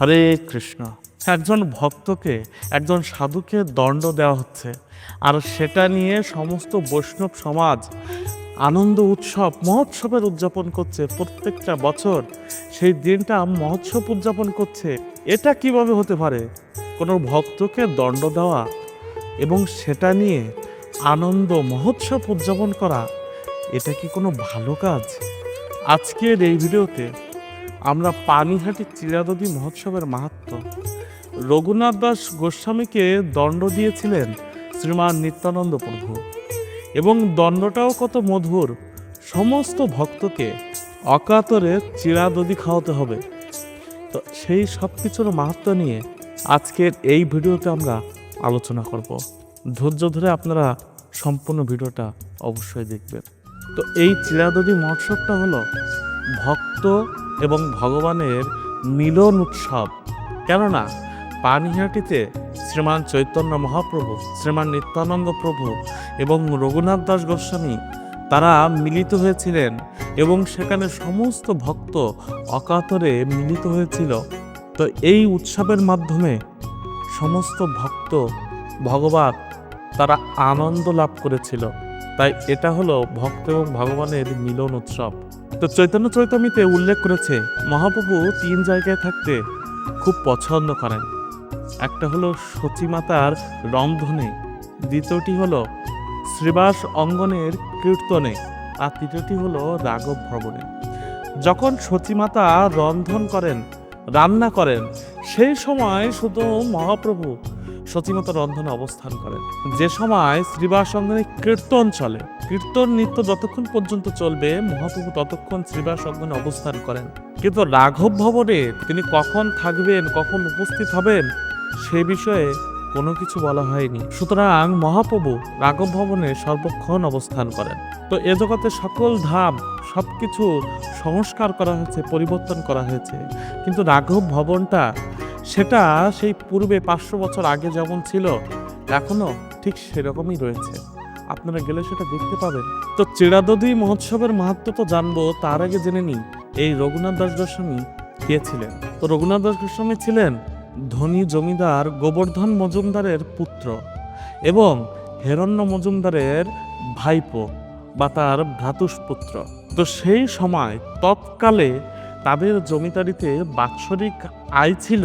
হরে কৃষ্ণ। একজন ভক্তকে, একজন সাধুকে দণ্ড দেওয়া হচ্ছে। আর সেটা নিয়ে সমস্ত বৈষ্ণব সমাজ আনন্দ, উৎসব, মহোৎসবের উদযাপন করছে প্রত্যেকটা বছর। সেই দিনটা মহোৎসব উদযাপন করছে। এটা কীভাবে হতে পারে? কোনো ভক্তকে দণ্ড দেওয়া এবং সেটা নিয়ে আনন্দ, মহোৎসব উদযাপন করা, এটা কি কোনো ভালো কাজ? আজকের এই ভিডিওতে আমরা পানিহাটি চিরাদদি মহোৎসবের মাহাত্ম। রঘুনাথ দাস গোস্বামীকে দণ্ড দিয়েছিলেন শ্রীমান নিত্যানন্দ প্রভু। এবং দণ্ডটাও কত মধুর, সমস্ত ভক্তকে অকাতরে চিরাদদি খাওয়াতে হবে। তো সেই সব কিছুর মাহাত্ম নিয়ে আজকের এই ভিডিওতে আমরা আলোচনা করব। ধৈর্য ধরে আপনারা সম্পূর্ণ ভিডিওটা অবশ্যই দেখবেন। তো এই চিরাদদি মহোৎসবটা হলো ভক্ত এবং ভগবানের মিলন উৎসব। কেননা, পানিহাটিতে শ্রীমান চৈতন্য মহাপ্রভু, শ্রীমান নিত্যানন্দ প্রভু এবং রঘুনাথ দাস গোস্বামী, তারা মিলিত হয়েছিলেন এবং সেখানে সমস্ত ভক্ত অকাতরে মিলিত হয়েছিল। তো এই উৎসবের মাধ্যমে সমস্ত ভক্ত ভগবান, তারা আনন্দ লাভ করেছিল। তাই এটা হলো ভক্ত এবং ভগবানের মিলন উৎসব। তো চৈতন্য চৈতমিতে উল্লেখ করেছে, মহাপ্রভু তিন জায়গায় থাকতে খুব পছন্দ করেন। একটা হলো সচিমাতার রন্ধনে দ্বিতীয়টি হলো শ্রীবাস অঙ্গনের কীর্তনে, আর তৃতীয়টি হলো রাঘব ভ্রমণে। যখন সচিমাতা রন্ধন করেন, রান্না করেন, সেই সময় শুধু মহাপ্রভু সচিমাতা রন্ধনে অবস্থান করেন। যে সময় শ্রীবাস অঙ্গনে কীর্তন চলে, কীর্তন নৃত্য যতক্ষণ পর্যন্ত চলবে, মহাপ্রভু ততক্ষণ শ্রীবাস অঙ্গনে অবস্থান করেন। কিন্তু রাঘব ভবনে তিনি কখন থাকবেন, কখন উপস্থিত হবেন, সে বিষয়ে কোনো কিছু বলা হয়নি। সুতরাং মহাপ্রভু রাঘব ভবনে সর্বক্ষণ অবস্থান করেন। তো এ জগতে সকল ধাম সব কিছু সংস্কার করা হয়েছে, পরিবর্তন করা হয়েছে। কিন্তু রাঘব ভবনটা সেটা সেই পূর্বে পাঁচশো বছর আগে যেমন ছিল, এখনও ঠিক সেরকমই রয়েছে। আপনারা গেলে সেটা দেখতে পাবেন। তো চিরাদদি মহোৎসবের মাহাত্ম তো জানব, তার আগে জেনে নিই, এই রঘুনাথ দাস গোস্বামী কে ছিলেন? তো রঘুনাথ দাস গোস্বামী ছিলেন ধনী জমিদার গোবর্ধন মজুমদারের পুত্র এবং হেরণ্য মজুমদারের ভাইপো বা তার ভ্রাতুষ্পুত্র। তো সেই সময় তৎকালে তাদের জমিদারিতে বাৎসরিক আয় ছিল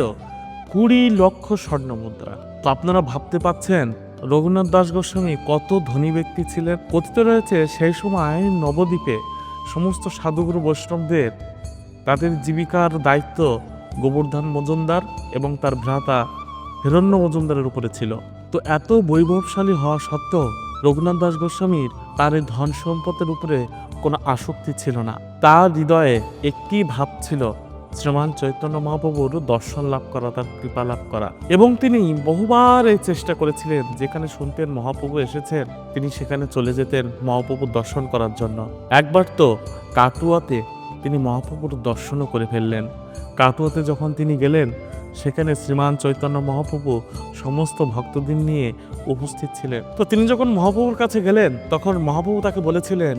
কুড়ি লক্ষ স্বর্ণ মুদ্রা। তো আপনারা ভাবতে পাচ্ছেন, রঘুনাথ দাস গোস্বামী কত ধনী ব্যক্তি ছিলেন? কথিত রয়েছে, সেই সময় নবদ্বীপে সমস্ত সাধুগুরু বৈষ্ণবদের তাদের জীবিকার দায়িত্ব গোবর্ধন মজুমদার এবং তার ভ্রাতা হিরণ্য মজুমদারের উপরে ছিল। তো এত বৈভবশালী হওয়া সত্ত্বেও রঘুনাথ দাস গোস্বামীর তার এই ধন সম্পদের উপরে কোনো আসক্তি ছিল না। তার হৃদয়ে একটি ভাব ছিল শ্রীমান চৈতন্য মহাপ্রভুর দর্শন লাভ করা, তার কৃপা লাভ করা। এবং তিনি বহুবার এই চেষ্টা করেছিলেন, যেখানে শুনতেন মহাপ্রভু এসেছেন, তিনি সেখানে চলে যেতেন মহাপ্রভুর দর্শন করার জন্য। একবার তো কাটুয়াতে তিনি মহাপ্রভুর দর্শনও করে ফেললেন। কাটুয়াতে যখন তিনি গেলেন, সেখানে শ্রীমান চৈতন্য মহাপ্রভু সমস্ত ভক্তদের নিয়ে উপস্থিত ছিলেন। তো তিনি যখন মহাপ্রভুর কাছে গেলেন, তখন মহাপ্রভু তাকে বলেছিলেন,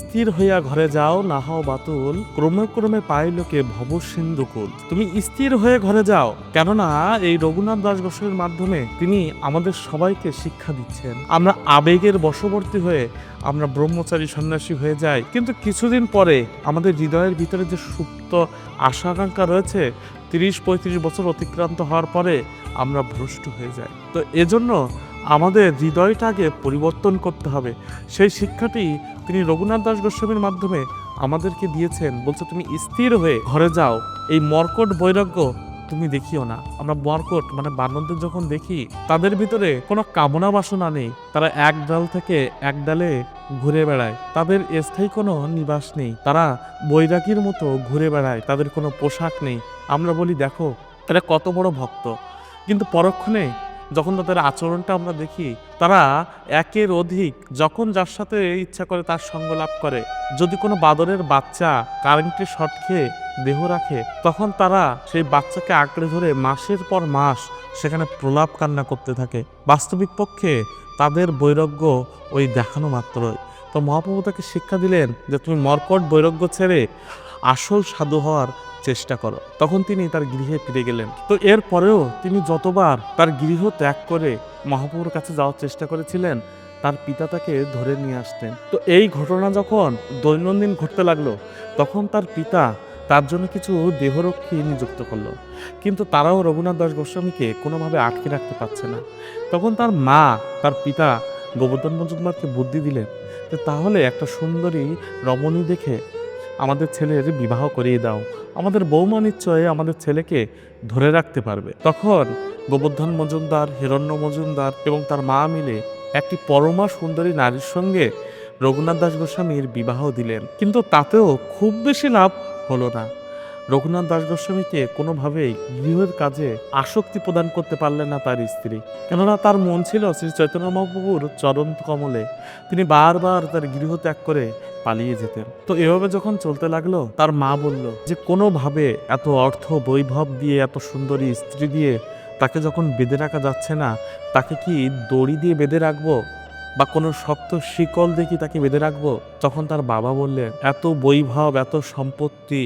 স্থির হইয়া ঘরে যাও, না হও বাতুল, ক্রমে ক্রমে পাইলকে ভব সিন্ধুকুল। তুমি স্থির হয়ে ঘরে যাও, কেননা এই রঘুনাথ দাস গোস্বামীর মাধ্যমে তিনি আমাদের সবাইকে শিক্ষা দিচ্ছেন। আমরা আবেগের বশবর্তী হয়ে, আমরা ব্রহ্মচারী সন্ন্যাসী হয়ে যাই। কিন্তু কিছুদিন পরে আমাদের হৃদয়ের ভিতরে যে সুপ্ত আশা আকাঙ্ক্ষা রয়েছে, তিরিশ পঁয়ত্রিশ বছর অতিক্রান্ত হওয়ার পরে আমরা ভ্রষ্ট হয়ে যাই। তো এজন্য আমাদের হৃদয়টাকে পরিবর্তন করতে হবে। সেই শিক্ষাটি তিনি রঘুনাথ দাস গোস্বামীর মাধ্যমে আমাদেরকে দিয়েছেন। বলছে, তুমি স্থির হয়ে ঘরে যাও। এই মর্কট বৈরাগ্য তুমি দেখিও না। আমরা মর্কট মানে বানরদের যখন দেখি, তাদের ভিতরে কোনো কামনা বাসনা নেই। তারা এক ডাল থেকে এক ডালে ঘুরে বেড়ায়। তাদের স্থায়ী কোনো নিবাস নেই। তারা বৈরাগীর মতো ঘুরে বেড়ায়। তাদের কোনো পোশাক নেই। আমরা বলি, দেখো, এরা কত বড় ভক্ত। কিন্তু পরক্ষণে যখন তাদের আচরণটা আমরা দেখি, তারা একের অধিক যখন যার সাথে ইচ্ছা করে তার সঙ্গ লাভ করে। যদি কোনো বাদরের বাচ্চা কারেন্টের শর্ট খেয়ে দেহ রাখে, তখন তারা সেই বাচ্চাকে আঁকড়ে ধরে মাসের পর মাস সেখানে প্রলাপ কান্না করতে থাকে। বাস্তবিক পক্ষে তাদের বৈরাগ্য ওই দেখানো মাত্রই। তো মহাপ্রভু তাকে শিক্ষা দিলেন যে, তুমি মর্কট বৈরাগ্য ছেড়ে আসল সাধু হওয়ার চেষ্টা করো। তখন তিনি তার গৃহে ফিরে গেলেন। তো এর পরেও তিনি যতবার তার গৃহ ত্যাগ করে মহাপ্রভুর কাছে যাওয়ার চেষ্টা করেছিলেন, তার পিতা তাকে ধরে নিয়ে আসতেন। তো এই ঘটনা যখন দৈনন্দিন ঘটতে লাগল, তখন তার পিতা তার জন্য কিছু দেহরক্ষী নিযুক্ত করল। কিন্তু তারাও রঘুনাথ দাস গোস্বামীকে কোনোভাবে আটকে রাখতে পারছে না। তখন তার মা, তার পিতা গোবর্ধন মজুমদারকে বুদ্ধি দিলেন তাহলে একটা সুন্দরী রমণী দেখে আমাদের ছেলের বিবাহ করিয়ে দাও। আমাদের বৌমা নিশ্চয় আমাদের ছেলেকে ধরে রাখতে পারবে। তখন গোবর্ধন মজুমদার, হিরণ্য মজুমদার এবং তার মা মিলে একটি পরমা সুন্দরী নারীর সঙ্গে রঘুনাথ দাস গোস্বামীর বিবাহ দিলেন। কিন্তু তাতেও খুব বেশি লাভ হলো না। রঘুনাথ দাস গোস্বামীকে কোনোভাবেই গৃহের কাজে আসক্তি প্রদান করতে পারলেন না তার স্ত্রী। কেননা তার মন ছিল শ্রী চৈতন্য মহাপ্রভুর চরণ কমলে তিনি বারবার তার গৃহ ত্যাগ করে পালিয়ে যেতেন। তো এভাবে যখন চলতে লাগল, তার মা বলল যে কোনোভাবে এত অর্থ বৈভব দিয়ে, এত সুন্দরী স্ত্রী দিয়ে তাকে যখন বেঁধে রাখা যাচ্ছে না, তাকে কি দড়ি দিয়ে বেঁধে রাখব? বা কোনো শক্ত শিকল কি তাকে বেঁধে রাখব? তখন তার বাবা বললেন, এত বৈভব, এত সম্পত্তি,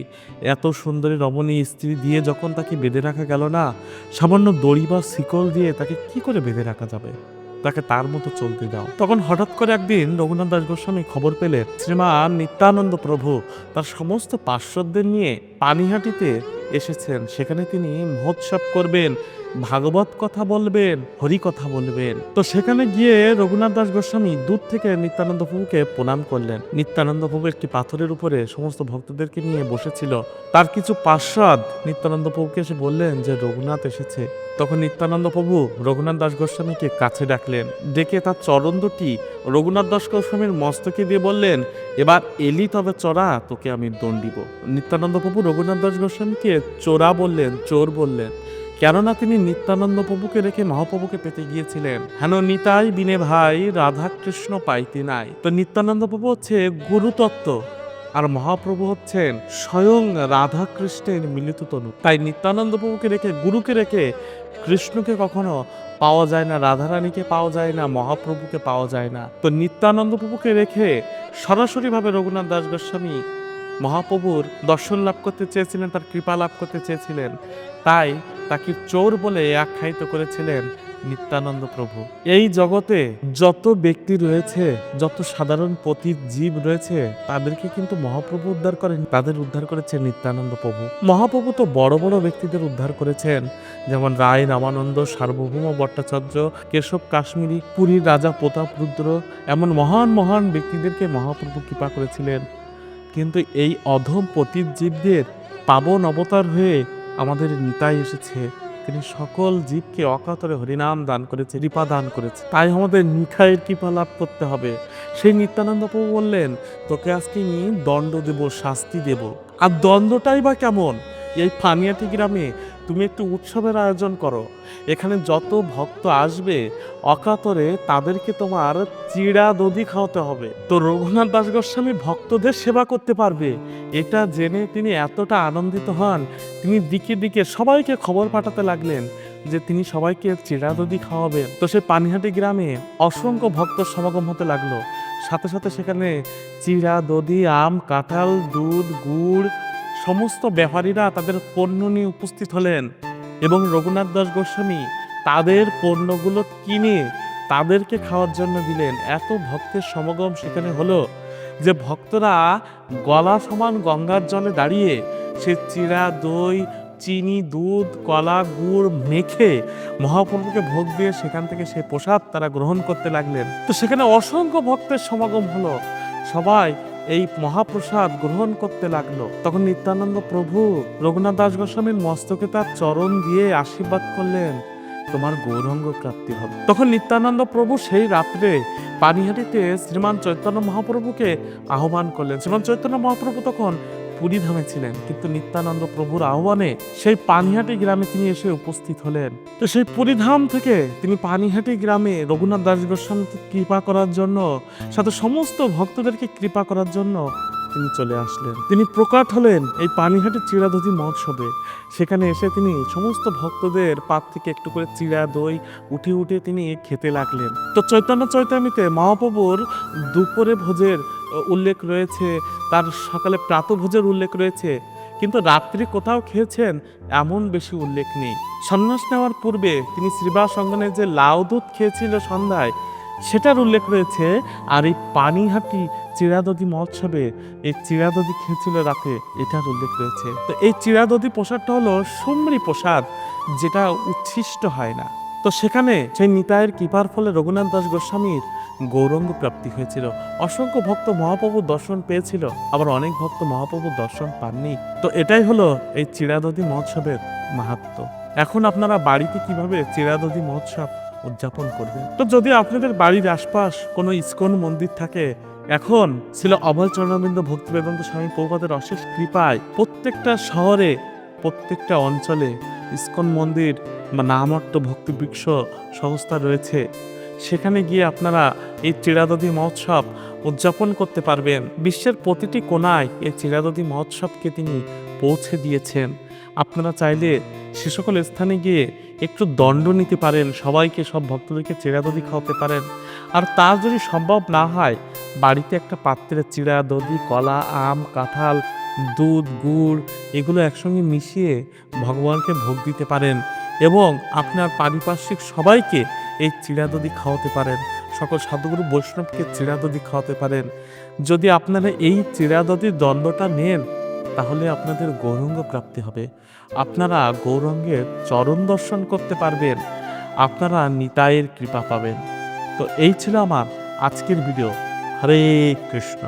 এত সুন্দরী রমণী স্ত্রী দিয়ে যখন তাকে বেঁধে রাখা গেল না, সামান্য দড়ি বা শিকল দিয়ে তাকে কি করে বেঁধে রাখা যাবে? তাকে তার মতো চলতে দাও। তখন হঠাৎ করে একদিন রঘুনাথ দাস গোস্বামী খবর পেলেন শ্রীমান নিত্যানন্দ প্রভু, তার সমস্ত পার্শ্বদের নিয়ে পানিহাটিতে এসেছেন। সেখানে তিনি মহোৎসব করবেন। ভাগবত কথা বলবেন, হরি কথা বলবেন। তো সেখানে গিয়ে রঘুনাথ দাস গোস্বামী দূর থেকে নিত্যানন্দ প্রভুকে প্রণাম করলেন। নিত্যানন্দ প্রভু একটি পাথরের উপরে সমস্ত ভক্তদেরকে নিয়ে বসেছিল। তার কিছু পার্শ্বদ নিত্যানন্দ প্রভুকে এসে বললেন যে, রঘুনাথ এসেছে। তখন নিত্যানন্দ প্রভু রঘুনাথ দাস গোস্বামীকে কাছে ডাকলেন। ডেকে তার চরণ দুটি রঘুনাথ দাস গোস্বামীর মস্তকে দিয়ে বললেন, এবার এলি তবে চড়া, তোকে আমি দণ্ডিব। নিত্যানন্দ প্রভু রঘুনাথ দাস গোস্বামীকে চোরা বললেন, চোর বললেন। কেননা তিনি নিত্যানন্দ প্রভুকে রেখে মহাপ্রভুকে পেতে গিয়েছিলেন। হেন নিতাই বিনে ভাই রাধা কৃষ্ণ পাইতে নাই। তো নিত্যানন্দ প্রভু হচ্ছে গুরুতত্ত্ব আর মহাপ্রভু হচ্ছেন স্বয়ং রাধা কৃষ্ণের মিলিত তনু। তাই নিত্যানন্দ প্রভুকে রেখে, গুরুকে রেখে কৃষ্ণকে কখনো পাওয়া যায় না, রাধারানীকে পাওয়া যায় না, মহাপ্রভুকে পাওয়া যায় না। তো নিত্যানন্দ প্রভুকে রেখে সরাসরিভাবে রঘুনাথ দাস গোস্বামী মহাপ্রভুর দর্শন লাভ করতে চেয়েছিলেন, তার কৃপা লাভ করতে চেয়েছিলেন। তাই তাকে চোর বলে আখ্যায়িত করেছিলেন নিত্যানন্দ প্রভু। এই জগতে যত ব্যক্তি রয়েছে, যত সাধারণ পতিত জীব রয়েছে, তাদেরকে কিন্তু মহাপ্রভু উদ্ধার করেন তাদের উদ্ধার করেছেন নিত্যানন্দ প্রভু। মহাপ্রভু তো বড় বড় ব্যক্তিদের উদ্ধার করেছেন, যেমন রায় রামানন্দ, সার্বভৌম ভট্টাচার্য, কেশব কাশ্মীরি, পুরীর রাজা প্রতাপ রুদ্র, এমন মহান মহান ব্যক্তিদেরকে মহাপ্রভু কৃপা করেছিলেন। কিন্তু এই অধম পতিত জীবদের পাবন অবতার হয়ে আমাদের নিতাই এসেছে। তিনি সকল জীবকে অকাতরে হরিনাম দান করেছে রিপা দান করেছে। তাই আমাদের নিখায়ের কৃপা লাভ করতে হবে। সেই নিত্যানন্দ প্রভু বললেন, তোকে আজকে আমি দণ্ড দেব, শাস্তি দেব। আর দ্বন্দ্বটাই বা কেমন? এই ফানিয়াটি গ্রামে তুমি একটু উৎসবের আয়োজন করো। এখানে যত ভক্ত আসবে, অকাতরে তাদেরকে তোমার চিড়া দধি খাওয়াতে হবে। তো রঘুনাথ দাস গোস্বামী ভক্তদের সেবা করতে পারবে। এটা জেনে তিনি এতটা আনন্দিত হন, তিনি দিকে দিকে সবাইকে খবর পাঠাতে লাগলেন যে তিনি সবাইকে চিড়া দধি খাওয়াবেন। তো সেই পানিহাটি গ্রামে অসংখ্য ভক্ত সমাগম হতে লাগল। সাথে সাথে সেখানে চিড়া দধি, আম, কাঁঠাল, দুধ, গুড় সমস্ত ব্যাপারীরা তাদের পণ্য নিয়ে উপস্থিত হলেন এবং রঘুনাথ দাস গোস্বামী তাদের পণ্যগুলো কিনে তাদেরকে খাওয়ার জন্য দিলেন। এত ভক্তের সমাগম সেখানে হলো যে ভক্তরা গলা সমান গঙ্গার জলে দাঁড়িয়ে সে চিরা, দই, চিনি, দুধ, কলা, গুড় মেখে মহাপ্রভুকে ভোগ দিয়ে সেখান থেকে সেই প্রসাদ তারা গ্রহণ করতে লাগলেন। তো সেখানে অসংখ্য ভক্তের সমাগম হলো। সবাই এই মহাপ্রসাদ গ্রহণ করতে লাগল। তখন নিত্যানন্দ প্রভু রঘুনাথ দাস গোস্বামীর মস্তকে তার চরণ দিয়ে আশীর্বাদ করলেন, তোমার গৌরঙ্গ প্রাপ্তি হবে। তখন নিত্যানন্দ প্রভু সেই রাত্রে পানিহাটিতে শ্রীমান চৈতন্য মহাপ্রভুকে আহ্বান করলেন। শ্রীমান চৈতন্য মহাপ্রভু তখন পুরী ধামে ছিলেন, কিন্তু নিত্যানন্দ প্রভুর আহ্বানে সেই পানিহাটি গ্রামে তিনি এসে উপস্থিত হলেন। তো সেই পুরীধাম থেকে তিনি পানিহাটি গ্রামে রঘুনাথ দাস গোস্বামীকে কৃপা করার জন্য, সাথে সমস্ত ভক্তদেরকে কৃপা করার জন্য তিনি চলে আসলেন। তিনি প্রকাট হলেন এই পানিহাটি চিড়াদধি মহোৎসবে। সেখানে এসে তিনি সমস্ত ভক্তদের পাত থেকে একটু করে চিড়া দই উঠে উঠে তিনি খেতে লাগলেন। তো চৈতন্য চৈতামিতে মহাপ্রভুর দুপুরে ভোজের উল্লেখ রয়েছে, তার সকালে প্রাতভোজের উল্লেখ রয়েছে, কিন্তু রাত্রি কোথাও খেয়েছেন এমন বেশি উল্লেখ নেই। সন্ন্যাস নেওয়ার পূর্বে তিনি শ্রীবাস অঙ্গনে যে লাউ দুধ খেয়েছিল সন্ধ্যায়, সেটার উল্লেখ রয়েছে, আর এই পানিহাটি চিরাদদি মহোৎসবে এই চিরাদদি খেয়েছিল রাতে, এটার উল্লেখ রয়েছে। তো এই চিরাদদি প্রসাদটা হলো সুমরি প্রসাদ, যেটা উচ্ছিষ্ট হয় না। তো সেখানে সেই নিতায়ের কৃপার ফলে রঘুনাথ দাস গোস্বামীর গৌরঙ্গ প্রাপ্তি হয়েছিল। অসংখ্য ভক্ত মহাপ্রভুর দর্শন পেয়েছিল, আবার অনেক ভক্ত মহাপ্রভুর দর্শন পাননি। তো এটাই হলো এই চিরাদদি মহোৎসবের মাহাত্ম। এখন আপনারা বাড়িতে কীভাবে চিরাদদি মহোৎসব উদযাপন করবেন? তো যদি আপনাদের বাড়ির আশপাশ কোনো ইস্কন মন্দির থাকে, এখন ছিল অভয় চরণবিন্দ ভক্তি বেদান্ত স্বামী প্রভুপাদের অশেষ কৃপায় প্রত্যেকটা শহরে, প্রত্যেকটা অঞ্চলে ইস্কন মন্দির বা নামর্ত ভক্তি বৃক্ষ সংস্থা রয়েছে। সেখানে গিয়ে আপনারা এই চিরাদদি মহোৎসব উদযাপন করতে পারবেন। বিশ্বের প্রতিটি কোনায় এই চিরাদদি মহোৎসবকে তিনি পৌঁছে দিয়েছেন। আপনারা চাইলে সে সকল স্থানে গিয়ে একটু দণ্ড নিতে পারেন, সবাইকে, সব ভক্তদেরকে চিরাদদি খাওয়াতে পারেন। আর তা যদি সম্ভব না হয়, বাড়িতে একটা পাত্রে চিড়া দধি কলা, আম, কাঁঠাল, দুধ, গুড়, এগুলো একসঙ্গে মিশিয়ে ভগবানকে ভোগ দিতে পারেন। এবং আপনার পারিপার্শ্বিক সবাইকে এই চিড়াদদি খাওয়াতে পারেন। সকল সাধুগুরু বৈষ্ণবকে চিড়াদদি খাওয়াতে পারেন। যদি আপনারা এই চিড়াদদির দণ্ডটা নেন, তাহলে আপনাদের গৌরঙ্গ প্রাপ্তি হবে। আপনারা গৌরঙ্গের চরণ দর্শন করতে পারবেন। আপনারা নিতায়ের কৃপা পাবেন। তো এই ছিল আমার আজকের ভিডিও। হরে কৃষ্ণ।